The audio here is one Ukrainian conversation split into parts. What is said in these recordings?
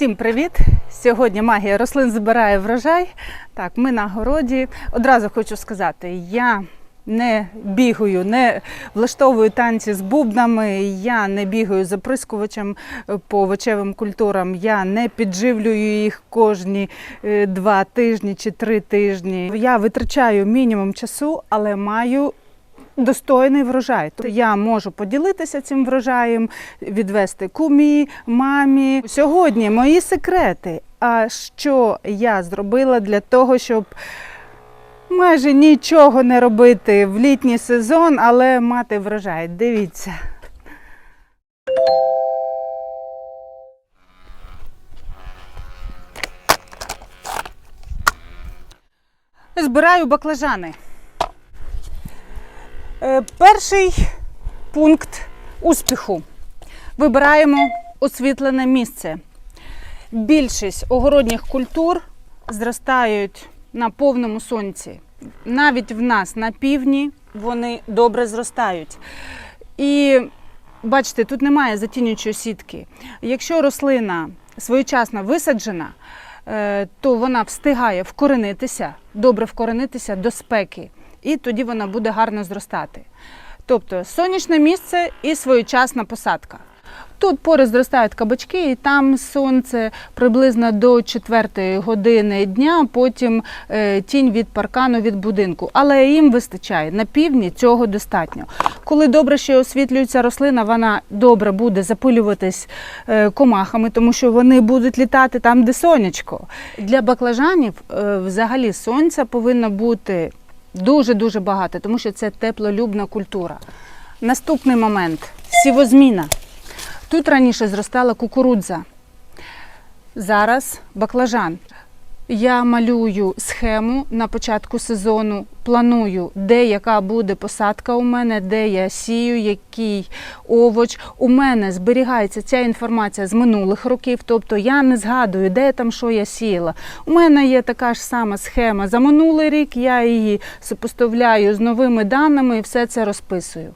Всім привіт! Сьогодні магія рослин збирає врожай. Так, ми на городі. Одразу хочу сказати, я не бігаю, не влаштовую танці з бубнами, я не бігаю за прискувачем е, по овочевим культурам, я не підживлюю їх кожні е, два тижні чи три тижні. Я витрачаю мінімум часу, але маю достойний врожай. Тобто я можу поділитися цим врожаєм, відвести кумі, мамі. Сьогодні мої секрети. А що я зробила для того, щоб майже нічого не робити в літній сезон, але мати врожай? Дивіться. Збираю баклажани. Е, Перший пункт успіху. Вибираємо освітлене місце. Більшість огородніх культур зростають на повному сонці. Навіть в нас на півдні вони добре зростають. І бачите, тут немає затінюючої сітки. Якщо рослина своєчасно висаджена, е, то вона встигає вкоренитися, добре вкоренитися до спеки, і тоді вона буде гарно зростати. Тобто сонячне місце і своєчасна посадка. Тут поряд зростають кабачки, і там сонце приблизно до 4 години дня, потім е, тінь від паркану від будинку. Але їм вистачає на півдні цього достатньо. Коли добре ще освітлюється рослина, вона добре буде запилюватись е, комахами, тому що вони будуть літати там, де сонячко. Для баклажанів е, взагалі сонця повинно бути дуже-дуже багато, тому що це теплолюбна культура. Наступний момент сівозміна. Тут раніше зростала кукурудза, зараз баклажан. Я малюю схему на початку сезону, планую, де яка буде посадка у мене, де я сію, який овоч. У мене зберігається ця інформація з минулих років, тобто я не згадую, де там що я сіяла. У мене є така ж сама схема за минулий рік, я її сопоставляю з новими даними і все це розписую.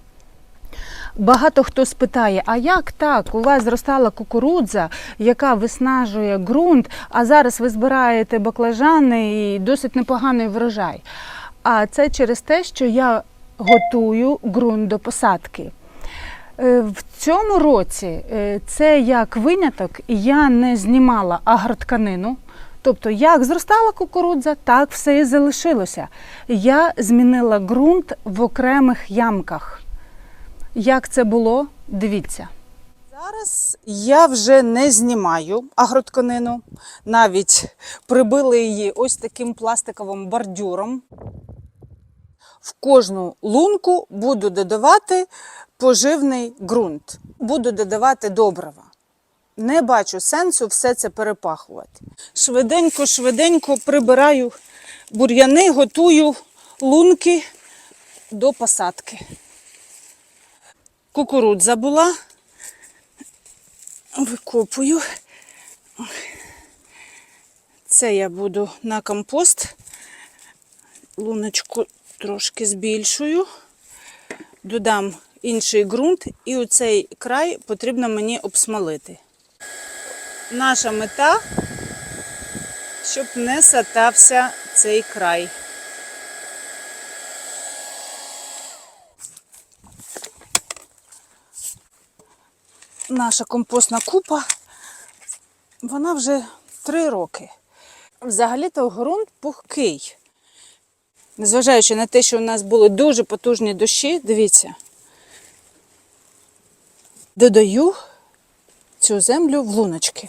Багато хто спитає, а як так? У вас зростала кукурудза, яка виснажує ґрунт, а зараз ви збираєте баклажани і досить непоганий врожай. А це через те, що я готую ґрунт до посадки. Е, В цьому році е, це як виняток, я не знімала агротканину. Тобто, як зростала кукурудза, так все і залишилося. Я змінила ґрунт в окремих ямках. Як це було? Дивіться. Зараз я вже не знімаю агротканину, навіть прибили її ось таким пластиковим бордюром. В кожну лунку буду додавати поживний ґрунт, буду додавати добрива. Не бачу сенсу все це перепахувати. Швиденько, швиденько прибираю бур'яни, готую лунки до посадки кукурудза була. Викопую. Це я буду на компост. Луночку трошки збільшую, додам інший ґрунт, і оцей край потрібно мені обсмолити. Наша мета, щоб не сатався цей край. Наша компостна купа, вона вже три роки. Взагалі-то ґрунт пухкий. Незважаючи на те, що у нас були дуже потужні дощі, дивіться, додаю цю землю в луночки.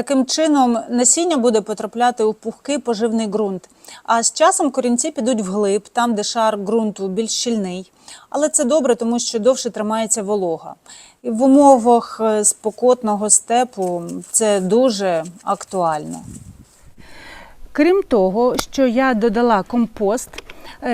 Таким чином насіння буде потрапляти у пухкий поживний ґрунт. А з часом корінці підуть вглиб, там, де шар ґрунту більш щільний. Але це добре, тому що довше тримається волога. І в умовах е, спокотного степу це дуже актуально. Крім того, що я додала компост,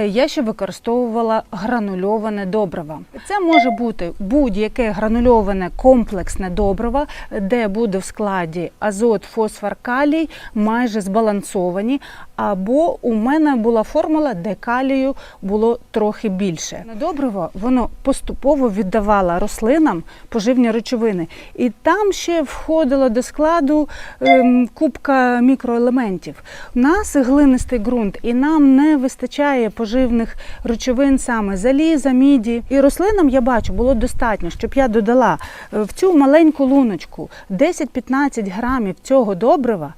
я ще використовувала гранульоване добриво. Це може бути будь-яке гранульоване комплексне добриво, де буде в складі азот, фосфор, калій майже збалансовані. Або у мене була формула, де калію було трохи більше. Добриво воно поступово віддавало рослинам поживні речовини, і там ще входило до складу ем, кубка мікроелементів. У нас глинистий ґрунт, і нам не вистачає поживних речовин саме заліза, міді. І рослинам я бачу, було достатньо, щоб я додала е, в цю маленьку луночку 10-15 грамів цього добрива.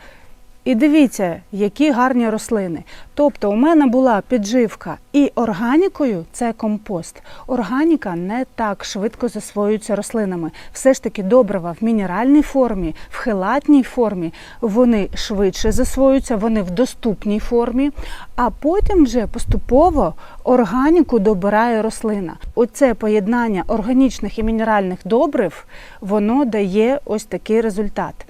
І дивіться, які гарні рослини. Тобто, у мене була підживка і органікою це компост. Органіка не так швидко засвоюється рослинами. Все ж таки добрива в мінеральній формі, в хелатній формі, вони швидше засвоюються, вони в доступній формі, а потім вже поступово органіку добирає рослина. Оце поєднання органічних і мінеральних добрив, воно дає ось такий результат.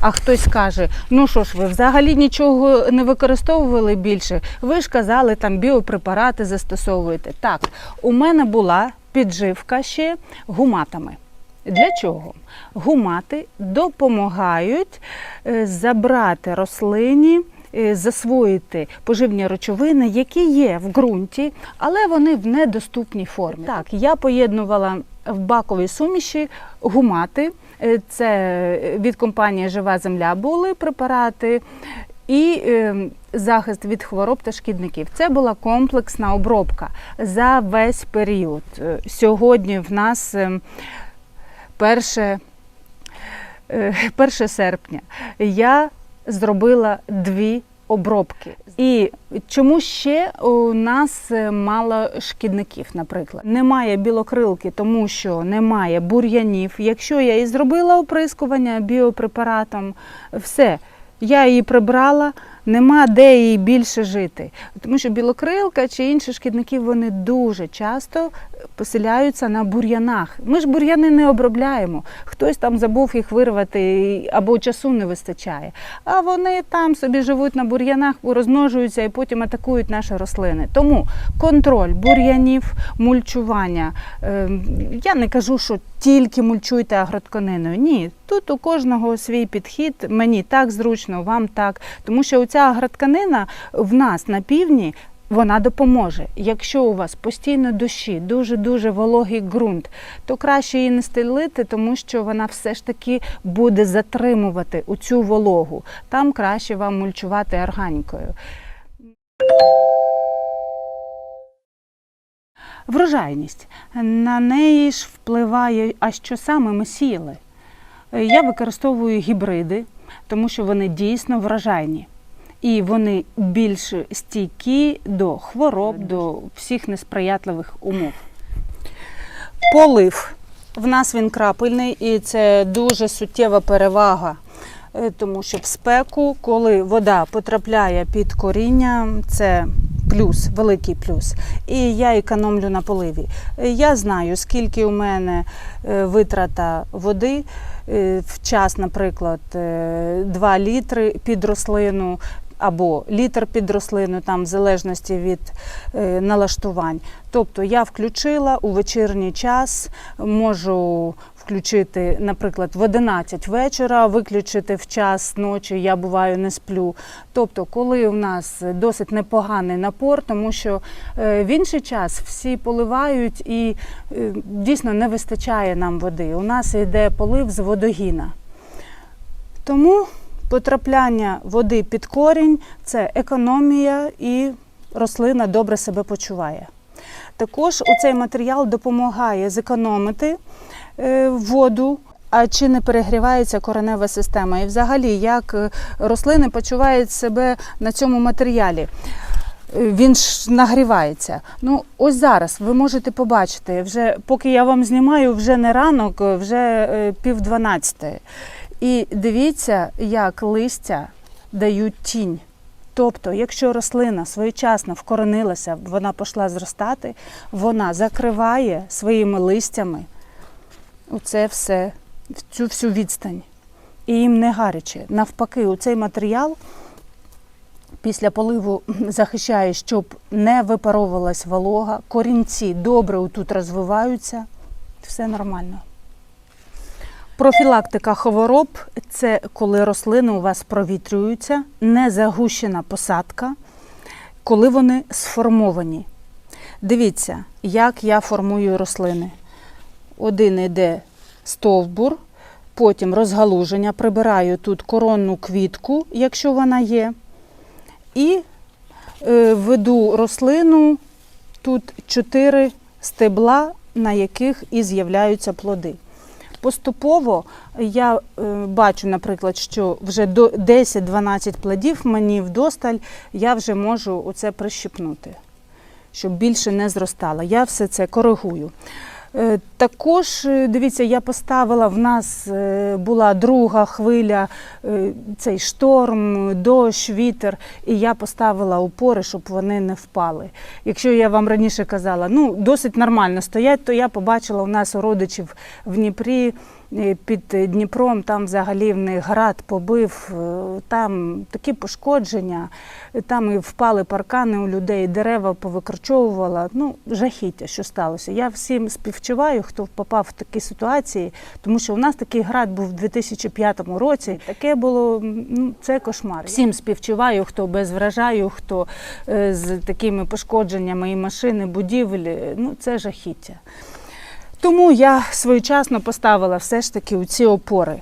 А хтось каже, ну що ж, ви взагалі нічого не використовували більше. Ви ж казали, там біопрепарати застосовуєте. Так, у мене була підживка ще гуматами. Для чого? Гумати допомагають е, забрати рослині, е, засвоїти поживні речовини, які є в ґрунті, але вони в недоступній формі. Так, я поєднувала в баковій суміші гумати. Е, Це від компанії Жива земля були препарати. І е, захист від хвороб та шкідників. Це була комплексна обробка за весь період. Е, Сьогодні в нас е, перше, е, 1 серпня. Я зробила дві обробки. І чому ще у нас е, мало шкідників, наприклад? Немає білокрилки, тому що немає бур'янів. Якщо я і зробила оприскування біопрепаратом, все. Я її прибрала, нема де їй більше жити. Тому що білокрилка чи інші шкідники вони дуже часто поселяються на бур'янах. Ми ж бур'яни не обробляємо. Хтось там забув їх вирвати або часу не вистачає. А вони там собі живуть на бур'янах, розмножуються і потім атакують наші рослини. Тому контроль бур'янів, мульчування. Е, Я не кажу, що тільки мульчуйте агротканиною. Ні, тут у кожного свій підхід. Мені так зручно, вам так. Тому що ця агротканина в нас на півдні. Вона допоможе. Якщо у вас постійно дощі, дуже-дуже вологий ґрунт, то краще її не стелити, тому що вона все ж таки буде затримувати у цю вологу. Там краще вам мульчувати органікою. Врожайність. На неї ж впливає, а що саме ми сіяли. Я використовую гібриди, тому що вони дійсно врожайні. І вони більш стійкі до хвороб, до всіх несприятливих умов. Полив. В нас він крапельний, і це дуже суттєва перевага. Е, Тому що в спеку, коли вода потрапляє під коріння, це плюс, великий плюс. І я економлю на поливі. Е, Я знаю, скільки у мене е, витрата води. В час, наприклад, е, 2 літри під рослину. Або літр під рослину, там в залежності від е, налаштувань. Тобто я включила у вечірній час, можу включити, наприклад, в 11 вечора, виключити в час ночі, я буваю не сплю. Тобто, коли у нас досить непоганий напор, тому що е, в інший час всі поливають і е, дійсно не вистачає нам води. У нас йде полив з водогіна. Тому потрапляння води під корінь це економія і рослина добре себе почуває. Також цей матеріал допомагає зекономити е, воду. А чи не перегрівається коренева система? І взагалі, як е, рослини почувають себе на цьому матеріалі? Е, Він ж нагрівається. Ну, ось зараз ви можете побачити, вже поки я вам знімаю, вже не ранок, вже пів дванадцяти. І дивіться, як листя дають тінь. Тобто, якщо рослина своєчасно вкоренилася, вона пішла зростати, вона закриває своїми листями оце все, цю всю відстань. І їм не гаряче. Навпаки, у цей матеріал Після поливу захищає, щоб не випаровувалась волога, корінці добре тут розвиваються, все нормально. Профілактика хвороб це коли рослини у вас провітрюються, не загущена посадка, коли вони сформовані. Дивіться, як я формую рослини. Один йде стовбур, потім розгалуження, прибираю тут коронну квітку, якщо вона є, і е, веду рослину тут чотири стебла, на яких і з'являються плоди. Поступово я е, бачу, наприклад, що вже до 10-12 плодів мені вдосталь, я вже можу оце прищипнути, щоб більше не зростало. Я все це коригую. Е, Також е, дивіться, я поставила в нас е, була друга хвиля, цей шторм, дощ, вітер, і я поставила упори, щоб вони не впали. Якщо я вам раніше казала, ну досить нормально стоять, то я побачила у нас у родичів в Дніпрі під Дніпром, там взагалі в них град побив, е, там такі пошкодження, е, там і впали паркани у людей, дерева повикорчовувала. Ну, жахіття, що сталося. Я всім співчуваю, хто попав в такі ситуації, тому що у нас такий град був у 2005 році. Таке було ну, це кошмар. Всім співчуваю, хто без врожаю, хто е, з такими пошкодженнями і машини, будівлі. Ну, це жахіття. Тому я своєчасно поставила все ж таки у ці опори.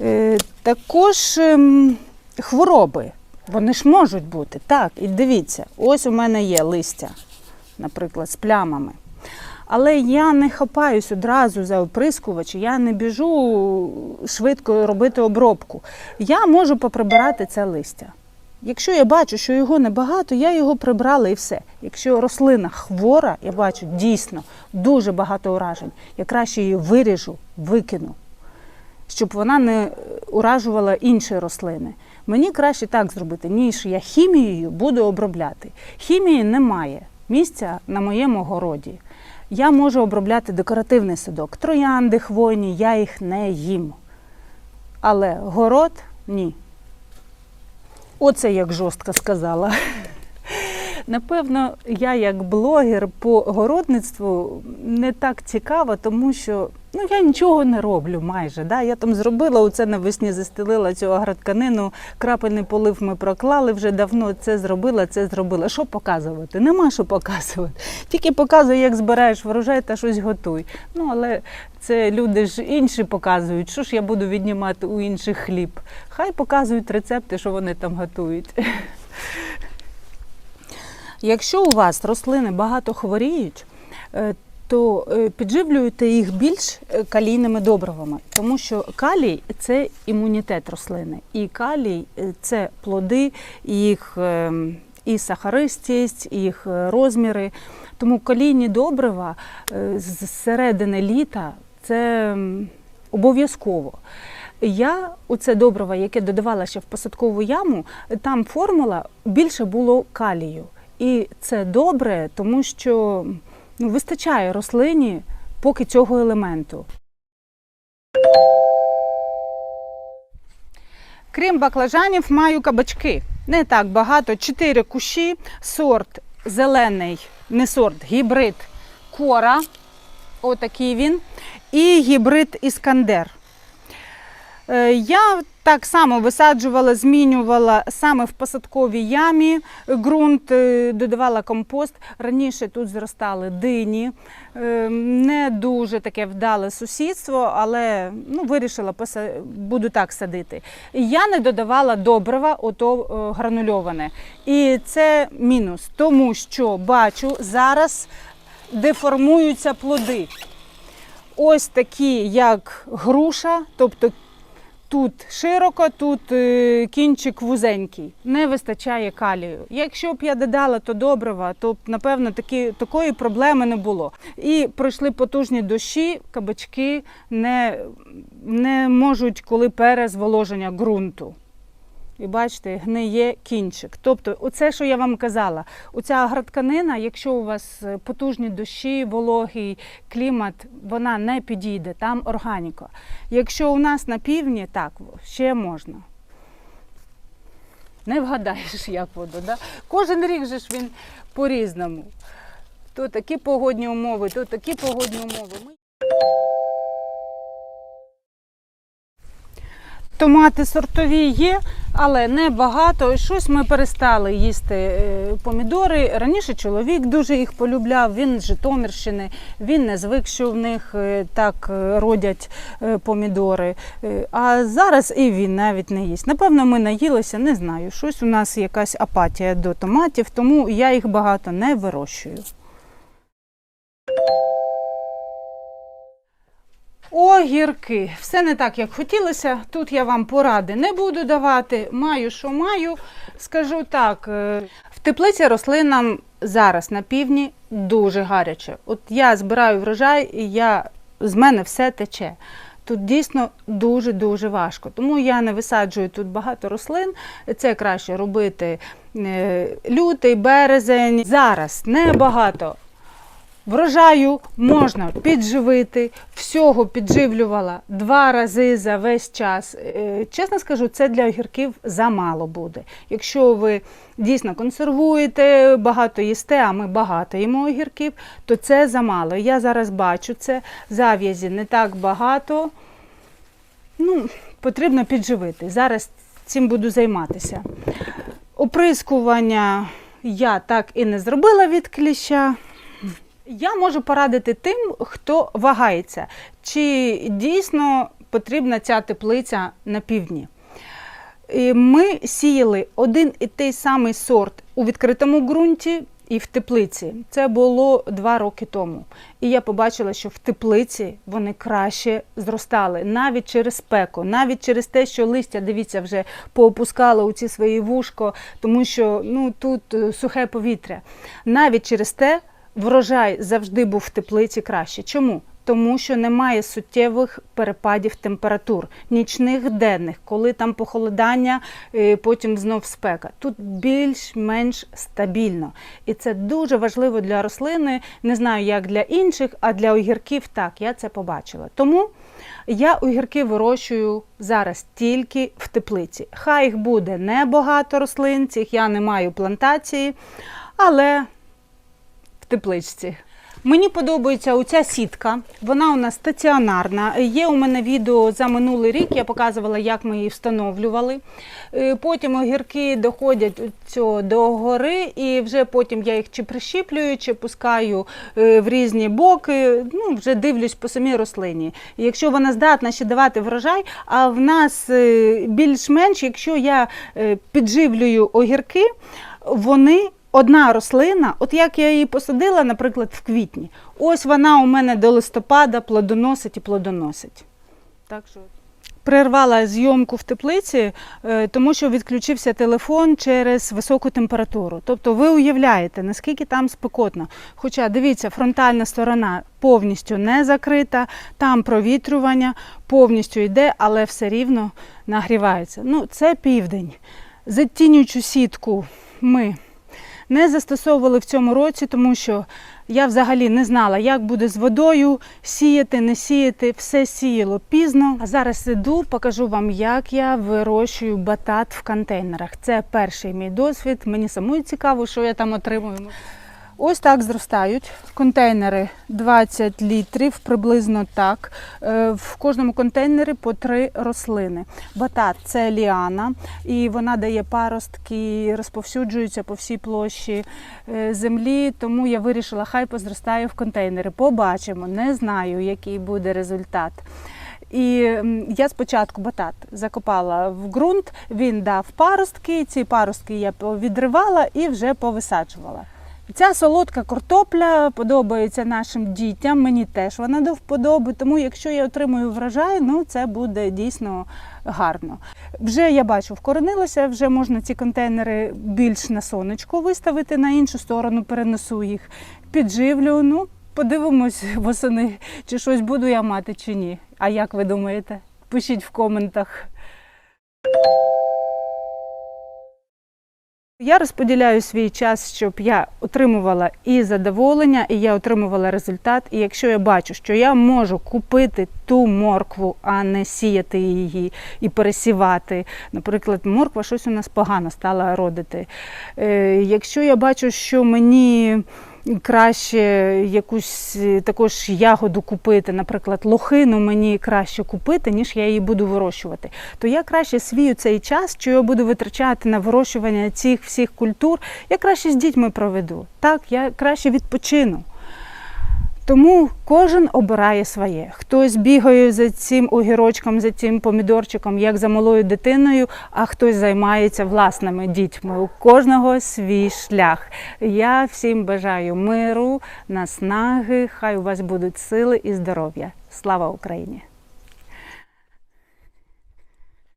Е, Також ем, хвороби. Вони ж можуть бути. Так, і дивіться, ось у мене є листя, наприклад, з плямами. Але я не хапаюсь одразу за оприскувач, я не біжу швидко робити обробку. Я можу поприбирати це листя. Якщо я бачу, що його небагато, я його прибрала і все. Якщо рослина хвора, я бачу дійсно дуже багато уражень, я краще її виріжу, викину, щоб вона не уражувала інші рослини. Мені краще так зробити, ніж я хімією буду обробляти. Хімії немає місця на моєму городі. Я можу обробляти декоративний садок. Троянди, хвойні, я їх не їм. Але город ні. Оце як жорстко сказала. Напевно, я як блогер по городництву не так цікава, тому що ну, я нічого не роблю майже. Да? Я там зробила оце навесні, застелила цю агротканину, крапельний полив ми проклали вже давно. Це зробила, це зробила. Що показувати? Нема що показувати. Тільки показуй, як збираєш врожай та щось готуй. Ну, але це люди ж інші показують. Що ж я буду віднімати у інших хліб? Хай показують рецепти, що вони там готують. Якщо у вас рослини багато хворіють, е, то е, підживлюйте їх більш е, калійними добривами, тому що калій це імунітет рослини, і калій це плоди, їх е, і сахаристість, їх розміри. Тому калійні добрива з середини літа це обов'язково. Я у це добриво, яке додавала ще в посадкову яму, там формула більше було калію. І це добре, тому що ну, вистачає рослині поки цього елементу. Крім баклажанів, маю кабачки. Не так багато, чотири кущі, сорт зелений, не сорт, гібрид кора. Отакий він. І гібрид іскандер. Е, Я так само висаджувала, змінювала саме в посадковій ямі ґрунт, е, додавала компост. Раніше тут зростали дині, Е, не дуже таке вдале сусідство, але ну, вирішила, буду так садити. Я не додавала добрива, ото гранульоване. І це мінус, тому що бачу, зараз деформуються плоди. Ось такі, як груша, тобто тут широко, тут е, кінчик вузенький. Не вистачає калію. Якщо б я додала то добрива, то напевно такі, такої проблеми не було. І пройшли потужні дощі, кабачки не, не можуть, коли перезволоження ґрунту. І бачите, гниє кінчик. Тобто, оце, що я вам казала, оця агротканина, якщо у вас е, потужні дощі, вологий клімат, вона не підійде, там органіка. Якщо у нас на півдні, так, ще можна. Не вгадаєш, як воно. Да? Кожен рік же ж він по-різному. То такі погодні умови, то такі погодні умови. Ми- Томати сортові є, але не багато. Щось ми перестали їсти е, помідори. Раніше чоловік дуже їх полюбляв. Він з Житомирщини, він не звик, що в них е, так е, родять помідори. А зараз і він навіть не їсть. Напевно, ми наїлися, не знаю. Щось у нас якась апатія до томатів, тому я їх багато не вирощую. Огірки. Все не так, як хотілося. Тут я вам поради не буду давати. Маю, що маю. Скажу так, е, в теплиці рослинам зараз на півдні дуже гаряче. От я збираю врожай, і я, з мене все тече. Тут дійсно дуже-дуже важко. Тому я не висаджую тут багато рослин. Це краще робити е, лютий, березень. Зараз небагато Врожаю можна підживити, всього підживлювала два рази за весь час. Е, Чесно скажу, це для огірків замало буде. Якщо ви дійсно консервуєте, багато їсте, а ми багато їмо огірків, то це замало. Я зараз бачу це, зав'язі не так багато. Ну, потрібно підживити. Зараз цим буду займатися. Оприскування я так і не зробила від кліща. Я можу порадити тим, хто вагається, чи дійсно потрібна ця теплиця на півдні. Ми сіяли один і той самий сорт у відкритому ґрунті і в теплиці. Це було два роки тому. І я побачила, що в теплиці вони краще зростали навіть через спеку, навіть через те, що листя, дивіться, вже поопускало у ці свої вушко, тому що ну, тут е, сухе повітря. Навіть через те врожай завжди був в теплиці краще. Чому? Тому що немає суттєвих перепадів температур, нічних денних, коли там похолодання, е, потім знов спека. Тут більш-менш стабільно. І це дуже важливо для рослини. Не знаю, як для інших, а для огірків так, я це побачила. Тому я огірки вирощую зараз тільки в теплиці. Хай їх буде небагато рослин, цих я не маю плантації, але тепличці. Мені подобається оця сітка. Вона у нас стаціонарна. Є у мене відео за минулий рік. Я показувала, як ми її встановлювали. Е, Потім огірки доходять до гори, і вже потім я їх чи прищіплюю, чи пускаю е, в різні боки. Ну, вже дивлюсь по самій рослині. Якщо вона здатна ще давати врожай, а в нас е, більш-менш, якщо я підживлюю огірки, вони одна рослина, от як я її посадила, наприклад, в квітні, ось вона у мене до листопада плодоносить і плодоносить. Так що Прервала зйомку в теплиці, е, тому що відключився телефон через високу температуру. Тобто ви уявляєте, наскільки там спекотно. Хоча дивіться, фронтальна сторона повністю не закрита, там провітрювання повністю йде, але все рівно нагрівається. Ну, це південь. Затінюючу сітку ми не застосовували в цьому році, тому що я взагалі не знала, як буде з водою, сіяти, не сіяти. Все сіяло пізно. А зараз іду, покажу вам, як я вирощую батат в контейнерах. Це перший мій досвід. Мені самою цікаво, що я там отримую. Ось так зростають контейнери 20 літрів, приблизно так. Е, В кожному контейнері по три рослини. Батат це ліана, і вона дає паростки, розповсюджується по всій площі е, землі. Тому я вирішила, хай позростає в контейнери. Побачимо, не знаю, який буде результат. І я спочатку батат закопала в ґрунт, він дав паростки. Ці паростки я відривала і вже повисаджувала. Ця солодка картопля подобається нашим дітям. Мені теж вона до вподоби. Тому якщо я отримую врожай, ну це буде дійсно гарно. Вже я бачу, вкоренилося, вже можна ці контейнери більш на сонечко виставити, на іншу сторону перенесу їх, підживлю. Ну, подивимось восени, чи щось буду я мати, чи ні. А як ви думаєте? Пишіть в коментах. Я розподіляю свій час, щоб я отримувала і задоволення, і я отримувала результат. І якщо я бачу, що я можу купити ту моркву, а не сіяти її і пересівати. Наприклад, морква щось у нас погано стала родити. Е, Якщо я бачу, що мені краще якусь е, також ягоду купити, наприклад, лохину мені краще купити, ніж я її буду вирощувати, то я краще свію цей час, що я буду витрачати на вирощування цих всіх культур, я краще з дітьми проведу. Так, я краще відпочину. Тому кожен обирає своє. Хтось бігає за цим огірочком, за цим помідорчиком, як за малою дитиною, а хтось займається власними дітьми. У кожного свій шлях. Я всім бажаю миру, наснаги. Хай у вас будуть сили і здоров'я. Слава Україні!